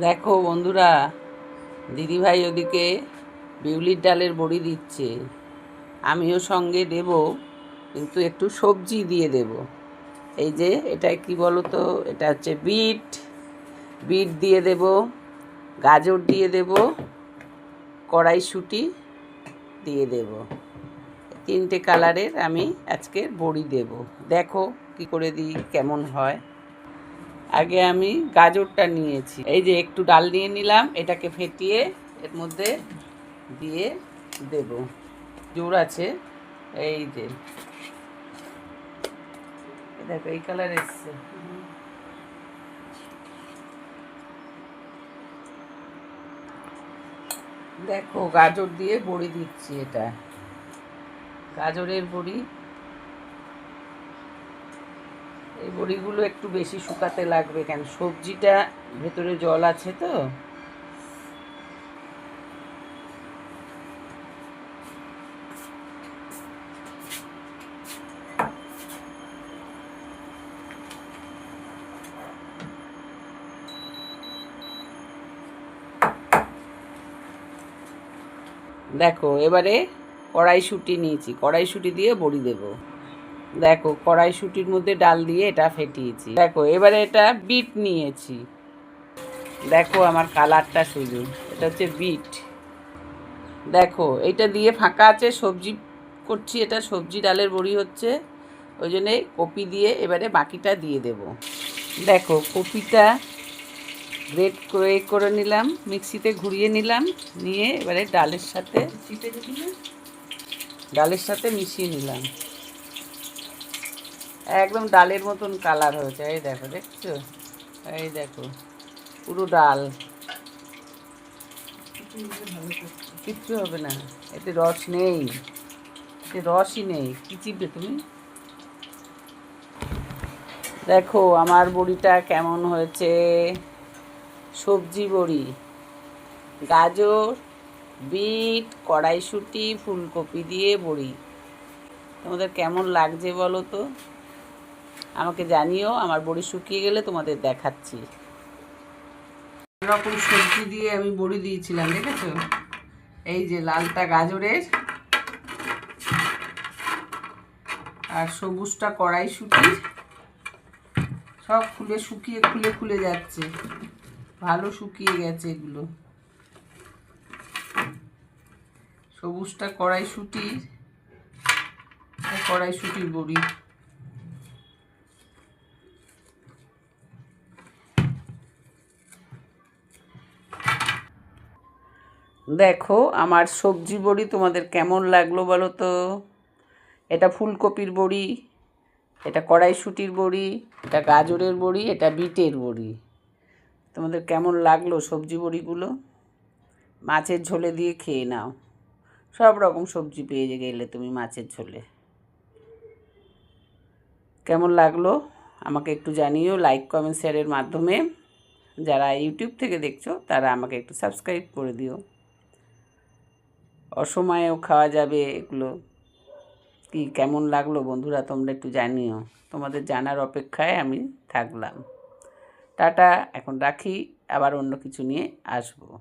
দেখো বন্ধুরা, দিদিভাই ওদিকে বিউলির ডালের বড়ি দিচ্ছে। আমিও সঙ্গে দেব, কিন্তু একটু সবজি দিয়ে দেব। এই যে, এটা কি বলো তো এটা হচ্ছে বিট। বিট দিয়ে দেব, গাজর দিয়ে দেব, কড়াইশুঁটি দিয়ে দেব। তিনটে কালারের আমি আজকে বড়ি দেব। দেখো কি করে দিই, কেমন হয়। আগে আমি গাজরটা নিয়েছি। এই যে একটু ডাল নিয়ে নিলাম, এটাকে ফেটিয়ে এর মধ্যে দিয়ে দেব। জোর আছে। এই যে। দেখো, এই কালার এসছে। দেখো, গাজর দিয়ে বড়ি দিচ্ছি এটা। গাজরের বড়ি এই বড়িগুলো একটু বেশি শুকাতে লাগবে কেন? সবজিটা ভেতরে জল আছে তো? দেখো, এবারে কড়াইশুঁটি নিয়েছি। কড়াইশুঁটি দিয়ে বড়ি দেবো। দেখো কড়াইশুঁটির মধ্যে ডাল দিয়ে এটা ফেটিয়েছি। দেখো এবারে এটা বিট নিয়েছি। দেখো আমার কালারটা শুধু এটা হচ্ছে বিট। দেখো এটা দিয়ে ফাঁকা আছে সবজি করছি এটা সবজি ডালের বড়ি হচ্ছে। ওই জন্যে কপি দিয়ে এবারে বাকিটা দিয়ে দেব। দেখো কপিটা গ্রেট করে করে নিলাম মিক্সিতে ঘুরিয়ে নিলাম নিয়ে এবারে ডালের সাথে ডালের সাথে মিশিয়ে নিলাম। একদম ডালের মতন কালার হয়েছে, এই দেখো, দেখছ? এই দেখো, পুরো ডাল। কিচ্ছু হবে না, এতে রস নেই, এতে রসই নেই, কি চিপবে তুমি? দেখো, আমার বড়িটা কেমন হয়েছে। সবজি বড়ি, গাজর, বিট, কড়াইশুঁটি, ফুলকপি দিয়ে বড়ি। তোমাদের কেমন লাগছে বলো তো? আমাকে জানিও, আমার বড়ি শুকিয়ে গেলে তোমাদের দেখাচ্ছি। রকম সবজি দিয়ে আমি বড়ি দিয়েছিলাম, দেখেছ? এই যে লালটা গাজরের আর সবুজটা কড়াইশুটির, সব খুলে শুকিয়ে খুলে খুলে যাচ্ছে। ভালো শুকিয়ে গেছে এগুলো। সবুজটা কড়াইশুটির কড়াইশুটির বড়ি। দেখো, আমার সবজি বড়ি তোমাদের কেমন লাগল বলো তো? এটা ফুলকপির বড়ি, এটা কড়াইশুটির বড়ি, এটা গাজরের বড়ি, এটা বিটের বড়ি। তোমাদের কেমন লাগল সবজি বড়িগুলো? মাছের ঝোলে দিয়ে খেয়ে নাও। সব রকম সবজি পেয়ে গেলে তুমি মাছের ঝোলে। কেমন লাগল? আমাকে একটু জানিও লাইক কমেন্ট শেয়ারের মাধ্যমে। যারা ইউটিউব থেকে দেখছ, তারা আমাকে একটু সাবস্ক্রাইব করে দিও। অসময়েও খাওয়া যাবে এগুলো। কি কেমন লাগল বন্ধুরা, তোমরা একটু জানিও। তোমাদের জানার অপেক্ষায় আমি থাকলাম। টাটা, এখন রাখি। আবার অন্য কিছু নিয়ে আসব।